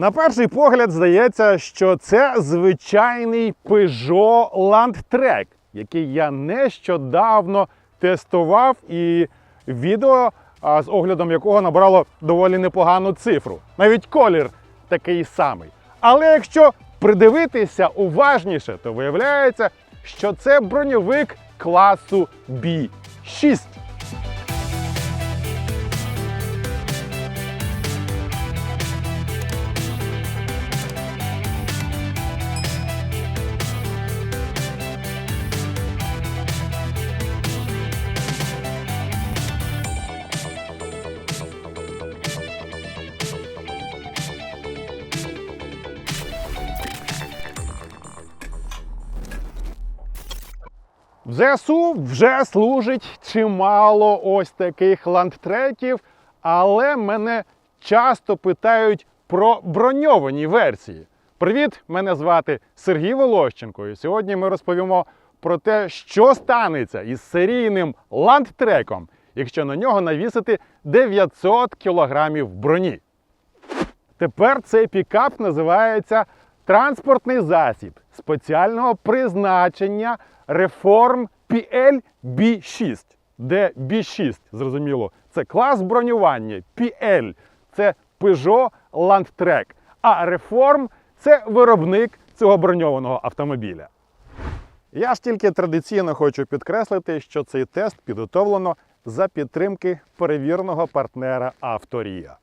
На перший погляд здається, що це звичайний Peugeot Landtrek, який я нещодавно тестував, і відео, з оглядом якого набрало доволі непогану цифру. Навіть колір такий самий. Але якщо придивитися уважніше, то виявляється, що це броньовик класу B6. ЗСУ вже служить чимало ось таких ландтреків, але мене часто питають про броньовані версії. Привіт! Мене звати Сергій Волощенко, і сьогодні ми розповімо про те, що станеться із серійним ландтреком, якщо на нього навісити 900 кілограмів броні. Тепер цей пікап називається транспортний засіб спеціального призначення Reform PL B6, де B6, зрозуміло, це клас бронювання, PL це Peugeot Landtrek, а Reform це виробник цього броньованого автомобіля. Я ж тільки традиційно хочу підкреслити, що цей тест підготовлено за підтримки перевірного партнера Авторія.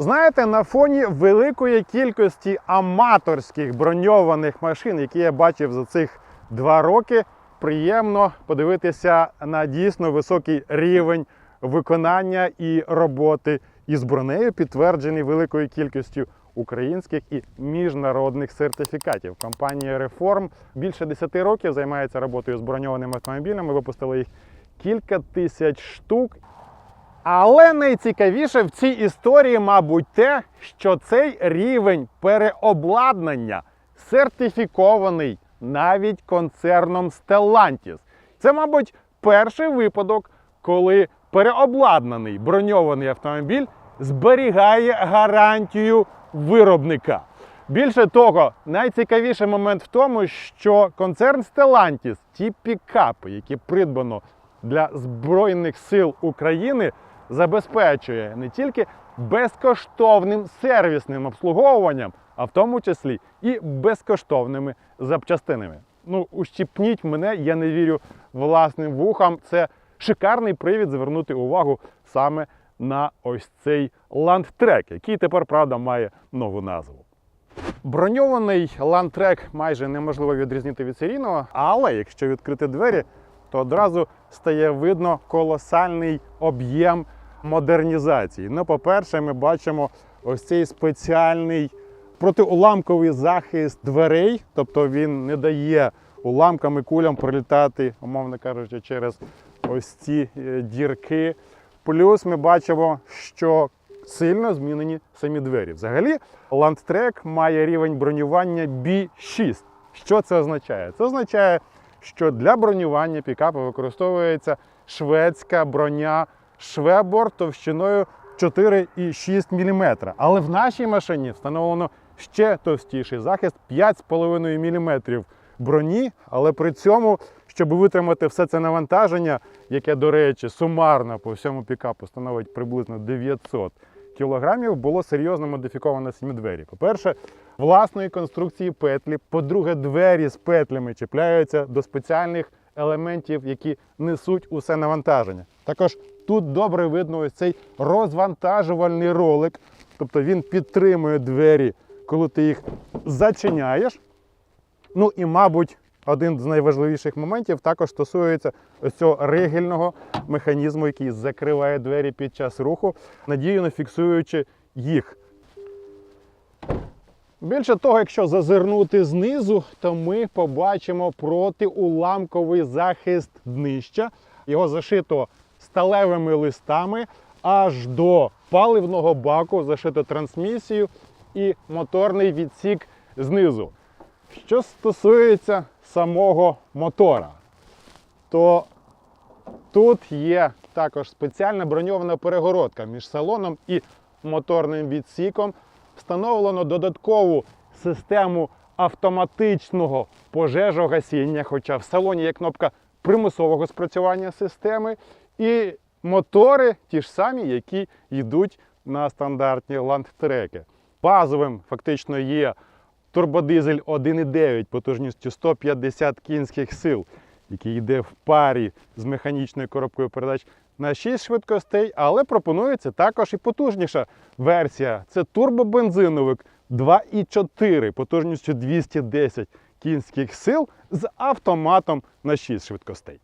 Знаєте, на фоні великої кількості аматорських броньованих машин, які я бачив за цих два роки, приємно подивитися на дійсно високий рівень виконання і роботи із бронею, підтверджений великою кількістю українських і міжнародних сертифікатів. Компанія Reform більше 10 років займається роботою з броньованими автомобілями. Випустили їх кілька тисяч штук. Але найцікавіше в цій історії, мабуть, те, що цей рівень переобладнання сертифікований навіть концерном Stellantis. Це, мабуть, перший випадок, коли переобладнаний броньований автомобіль зберігає гарантію виробника. Більше того, найцікавіший момент в тому, що концерн Stellantis, ті пікапи, які придбано для Збройних сил України, забезпечує не тільки безкоштовним сервісним обслуговуванням, а в тому числі і безкоштовними запчастинами. Ну, ущипніть мене, я не вірю власним вухам. Це шикарний привід звернути увагу саме на ось цей ландтрек, який тепер, правда, має нову назву. Броньований ландтрек майже неможливо відрізнити від серійного, але якщо відкрити двері, то одразу стає видно колосальний об'єм модернізації. Ну, по-перше, ми бачимо ось цей спеціальний протиуламковий захист дверей, тобто він не дає уламкам і кулям пролітати, умовно кажучи, через ось ці е, дірки. Плюс ми бачимо, що сильно змінені самі двері. Взагалі, Landtrek має рівень бронювання B6. Що це означає? Це означає, що для бронювання пікапу використовується шведська броня Швебор товщиною 4,6 мм. Але в нашій машині встановлено ще товстіший захист 5,5 мм броні, але при цьому, щоб витримати все це навантаження, яке, до речі, сумарно по всьому пікапу становить приблизно 900 кілограмів, було серйозно модифіковано самі двері. По-перше, власної конструкції петлі. По-друге, двері з петлями чіпляються до спеціальних елементів, які несуть усе навантаження. Також тут добре видно ось цей розвантажувальний ролик, тобто він підтримує двері, коли ти їх зачиняєш. Ну і, мабуть, один з найважливіших моментів також стосується ось цього ригельного механізму, який закриває двері під час руху, надійно фіксуючи їх. Більше того, якщо зазирнути знизу, то ми побачимо протиуламковий захист днища. Його зашито сталевими листами аж до паливного баку, зашито трансмісію і моторний відсік знизу. Що стосується самого мотора, то тут є також спеціальна броньована перегородка між салоном і моторним відсіком. Встановлено додаткову систему автоматичного пожежогасіння, хоча в салоні є кнопка примусового спрацювання системи. І мотори ті ж самі, які йдуть на стандартні ландтреки. Базовим фактично є турбодизель 1,9 потужністю 150 кінських сил, який йде в парі з механічною коробкою передач на 6 швидкостей, але пропонується також і потужніша версія. Це турбобензиновик 2,4 потужністю 210 кінських сил з автоматом на 6 швидкостей.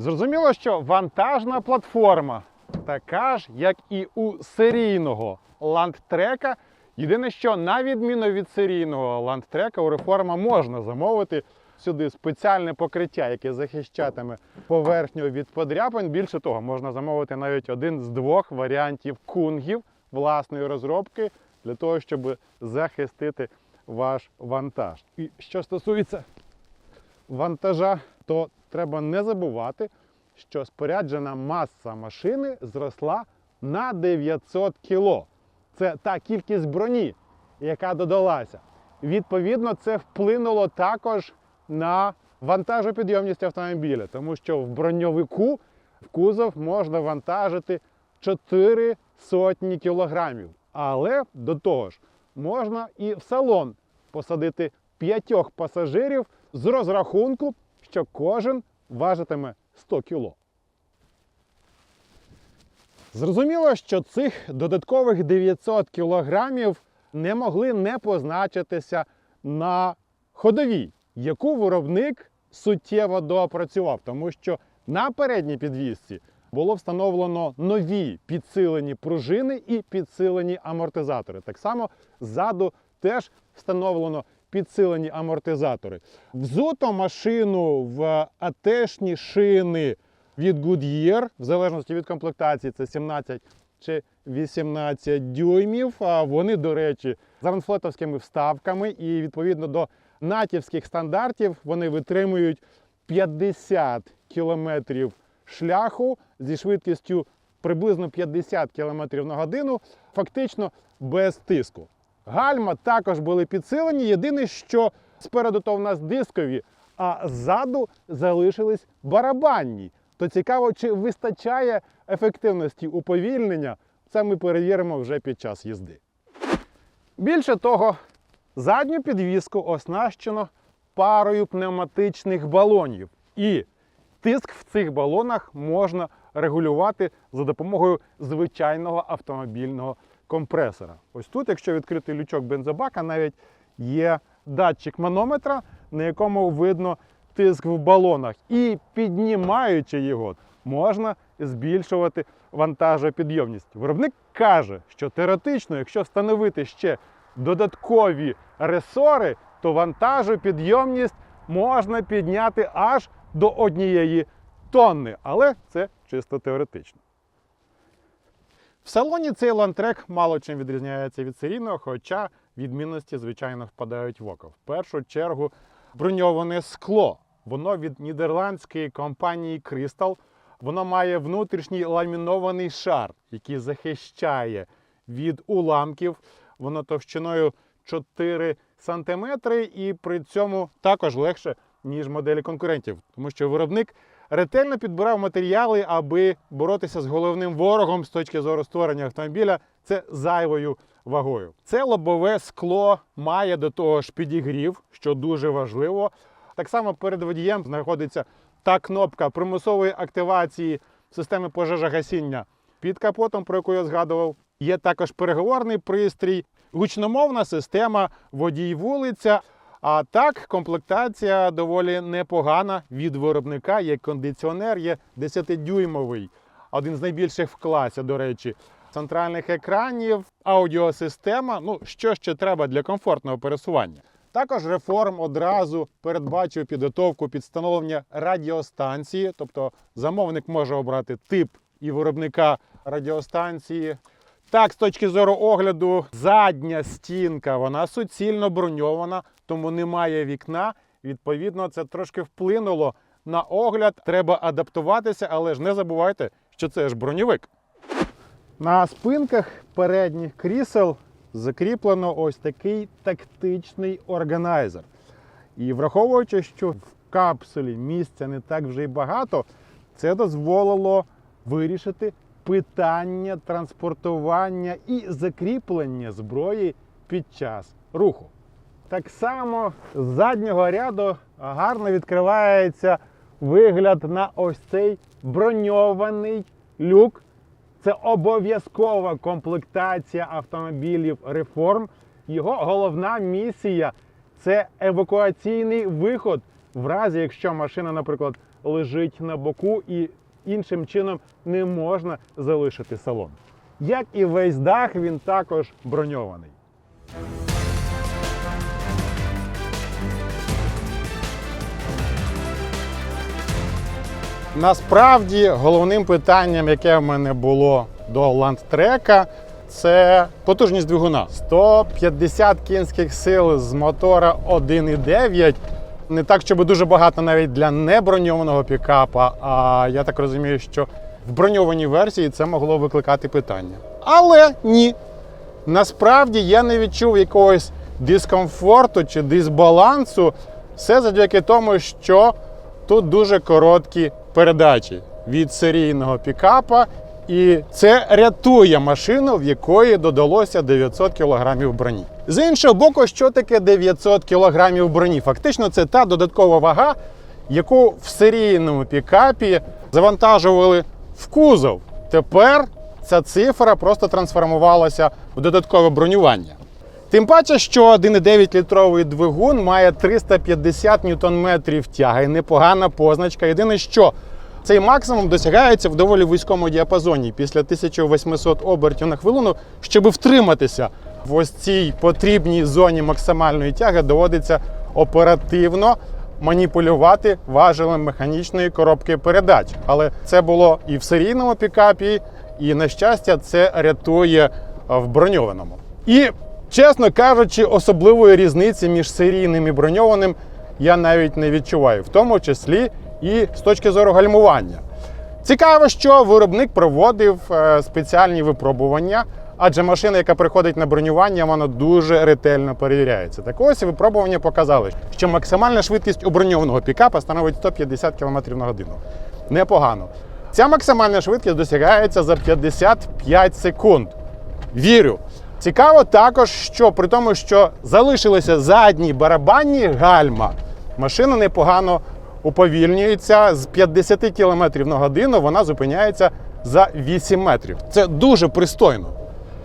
Зрозуміло, що вантажна платформа така ж, як і у серійного ландтрека. Єдине, що на відміну від серійного ландтрека, у реформа можна замовити сюди спеціальне покриття, яке захищатиме поверхню від подряпин. Більше того, можна замовити навіть один з двох варіантів кунгів власної розробки для того, щоб захистити ваш вантаж. І що стосується вантажа, то треба не забувати, що споряджена маса машини зросла на 900 кг. Це та кількість броні, яка додалася. Відповідно, це вплинуло також на вантажопідйомність автомобіля, тому що в броньовику в кузов можна вантажити 4 сотні кілограмів. Але до того ж, можна і в салон посадити п'ятьох пасажирів з розрахунку, що кожен важитиме 100 кіло. Зрозуміло, що цих додаткових 900 кілограмів не могли не позначитися на ходовій, яку виробник суттєво доопрацював, тому що на передній підвісці було встановлено нові підсилені пружини і підсилені амортизатори. Так само ззаду теж встановлено підсилені амортизатори. Взуто машину в АТшні шини від Goodyear, в залежності від комплектації, це 17 чи 18 дюймів. А Вони, до речі, з ранфлетовськими вставками, і відповідно до натівських стандартів вони витримують 50 кілометрів шляху зі швидкістю приблизно 50 км на годину, фактично без тиску. Гальма також були підсилені. Єдине, що спереду то в нас дискові, а ззаду залишились барабанні. То цікаво, чи вистачає ефективності уповільнення. Це ми перевіримо вже під час їзди. Більше того, задню підвіску оснащено парою пневматичних балонів. І тиск в цих балонах можна регулювати за допомогою звичайного автомобільного компресора. Ось тут, якщо відкрити лючок бензобака, навіть є датчик манометра, на якому видно тиск в балонах. І піднімаючи його, можна збільшувати вантажопідйомність. Виробник каже, що теоретично, якщо встановити ще додаткові ресори, то вантажопідйомність можна підняти аж до однієї тонни. Але це чисто теоретично. В салоні цей лантрек мало чим відрізняється від серійного, хоча відмінності, звичайно, впадають в око. В першу чергу броньоване скло. Воно від нідерландської компанії Crystal. Воно має внутрішній ламінований шар, який захищає від уламків. Воно товщиною 4 см і при цьому також легше, ніж моделі конкурентів, тому що виробник ретельно підбирав матеріали, аби боротися з головним ворогом з точки зору створення автомобіля. Це зайвою вагою. Це лобове скло має до того ж підігрів, що дуже важливо. Так само перед водієм знаходиться та кнопка примусової активації системи пожежогасіння під капотом, про яку я згадував. Є також переговорний пристрій, гучномовна система, водій вулиця. А так, комплектація доволі непогана від виробника. Є кондиціонер, є 10-дюймовий, один з найбільших в класі, до речі, центральних екранів, аудіосистема. Ну, що ще треба для комфортного пересування. Також реформ одразу передбачив підготовку під встановлення радіостанції, тобто замовник може обрати тип і виробника радіостанції. Так, з точки зору огляду, задня стінка вона суцільно броньована, тому немає вікна. Відповідно, це трошки вплинуло на огляд. Треба адаптуватися, але ж не забувайте, що це ж броньовик. На спинках передніх крісел закріплено ось такий тактичний органайзер. І враховуючи, що в капсулі місця не так вже й багато, це дозволило вирішити питання транспортування і закріплення зброї під час руху. Так само з заднього ряду гарно відкривається вигляд на ось цей броньований люк. Це обов'язкова комплектація автомобілів реформ. Його головна місія це евакуаційний виход, в разі якщо машина, наприклад, лежить на боку і іншим чином не можна залишити салон. Як і весь дах, він також броньований. Насправді головним питанням, яке в мене було до ландтрека, це потужність двигуна. 150 кінських сил з мотора 1,9. Не так, щоб дуже багато навіть для неброньованого пікапа. А я так розумію, що в броньованій версії це могло викликати питання. Але ні. Насправді я не відчув якогось дискомфорту чи дисбалансу. Все завдяки тому, що тут дуже короткі передачі від серійного пікапа, і це рятує машину, в якої додалося 900 кг броні. З іншого боку, що таке 900 кг броні? Фактично, це та додаткова вага, яку в серійному пікапі завантажували в кузов. Тепер ця цифра просто трансформувалася в додаткове бронювання. Тим паче, що 1,9 літровий двигун має 350 ньютон-метрів тяги, непогана позначка. Єдине, що цей максимум досягається в доволі вузькому діапазоні після 1800 обертів на хвилину. Щоб втриматися в ось цій потрібній зоні максимальної тяги, доводиться оперативно маніпулювати важелем механічної коробки передач. Але це було і в серійному пікапі, і на щастя, це рятує в броньованому. І Чесно кажучи, особливої різниці між серійним і броньованим я навіть не відчуваю, в тому числі і з точки зору гальмування. Цікаво, що виробник проводив е, спеціальні випробування, адже машина, яка приходить на бронювання, вона дуже ретельно перевіряється. Так ось випробування показали, що максимальна швидкість у броньованого пікапа становить 150 км на годину. Непогано. Ця максимальна швидкість досягається за 55 секунд. Вірю. Цікаво також, що при тому, що залишилися задні барабанні гальма, машина непогано уповільнюється. З 50 км на годину вона зупиняється за 8 метрів. Це дуже пристойно.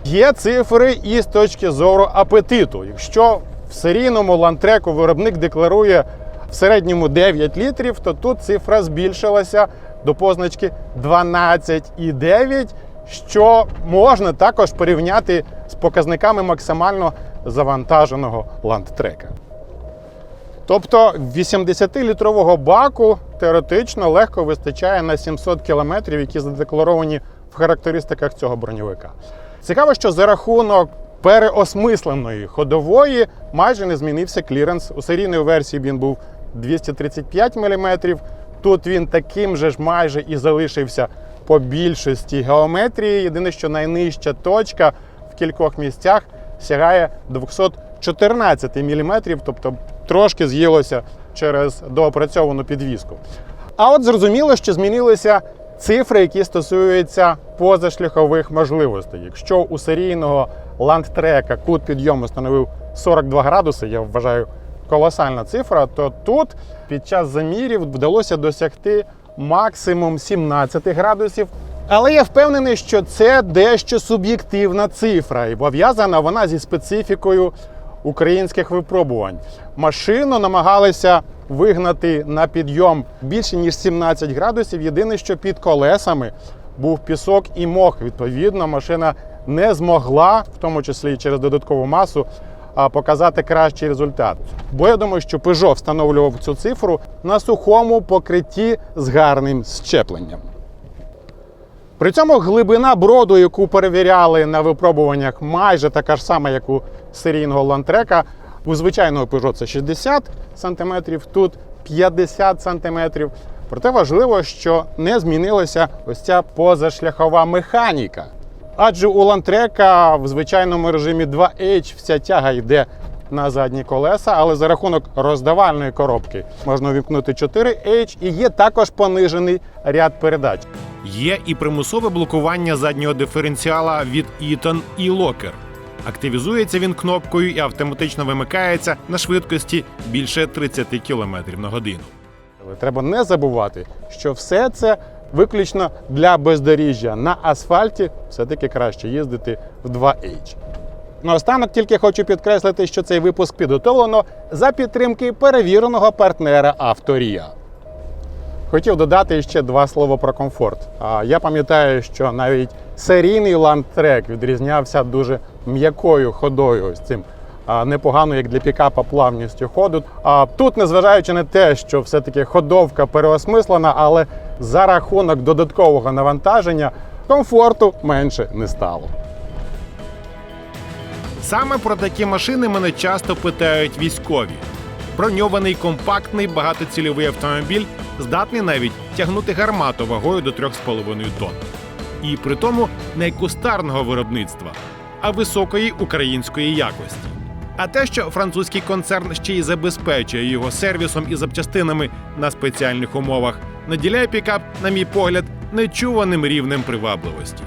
Є цифри і з точки зору апетиту. Якщо в серійному лантреку виробник декларує в середньому 9 літрів, то тут цифра збільшилася до позначки 12,9 що можна також порівняти показниками максимально завантаженого ландтрека. Тобто 80-літрового баку теоретично легко вистачає на 700 кілометрів, які задекларовані в характеристиках цього броньовика. Цікаво, що за рахунок переосмисленої ходової майже не змінився кліренс. У серійної версії він був 235 мм. Тут він таким же ж майже і залишився по більшості геометрії. Єдине, що найнижча точка в кількох місцях сягає 214 мм, тобто трошки з'їлося через доопрацьовану підвіску. А от зрозуміло, що змінилися цифри, які стосуються позашляхових можливостей. Якщо у серійного ландтрека кут підйому становив 42 градуси, я вважаю колосальна цифра, то тут під час замірів вдалося досягти максимум 17 градусів. Але я впевнений, що це дещо суб'єктивна цифра, і пов'язана вона зі специфікою українських випробувань. Машину намагалися вигнати на підйом більше ніж 17 градусів. Єдине, що під колесами був пісок і мох. Відповідно, машина не змогла, в тому числі і через додаткову масу, показати кращий результат. Бо я думаю, що Peugeot встановлював цю цифру на сухому покритті з гарним щепленням. При цьому глибина броду, яку перевіряли на випробуваннях, майже така ж сама, як у серійного лантрека. У звичайного Peugeot це 60 см, тут 50 см. Проте важливо, що не змінилася ось ця позашляхова механіка. Адже у лантрека в звичайному режимі 2H вся тяга йде на задні колеса, але за рахунок роздавальної коробки можна увімкнути 4H і є також понижений ряд передач. Є і примусове блокування заднього диференціала від Eaton і Locker. Активізується він кнопкою і автоматично вимикається на швидкості більше 30 км на годину. Але треба не забувати, що все це виключно для бездоріжжя. На асфальті все-таки краще їздити в 2H. Наостанок тільки хочу підкреслити, що цей випуск підготовлено за підтримки перевіреного партнера Авторія. Хотів додати ще два слова про комфорт. Я пам'ятаю, що навіть серійний ландтрек відрізнявся дуже м'якою ходою з цим непогано, як для пікапа плавністю ходу. А тут, незважаючи на те, що все-таки ходовка переосмислена, але за рахунок додаткового навантаження комфорту менше не стало. Саме про такі машини мене часто питають військові. Броньований компактний багатоцільовий автомобіль здатний навіть тягнути гармату вагою до 3,5 тонн. І при тому не кустарного виробництва, а високої української якості. А те, що французький концерн ще й забезпечує його сервісом і запчастинами на спеціальних умовах, наділяє пікап, на мій погляд, нечуваним рівнем привабливості.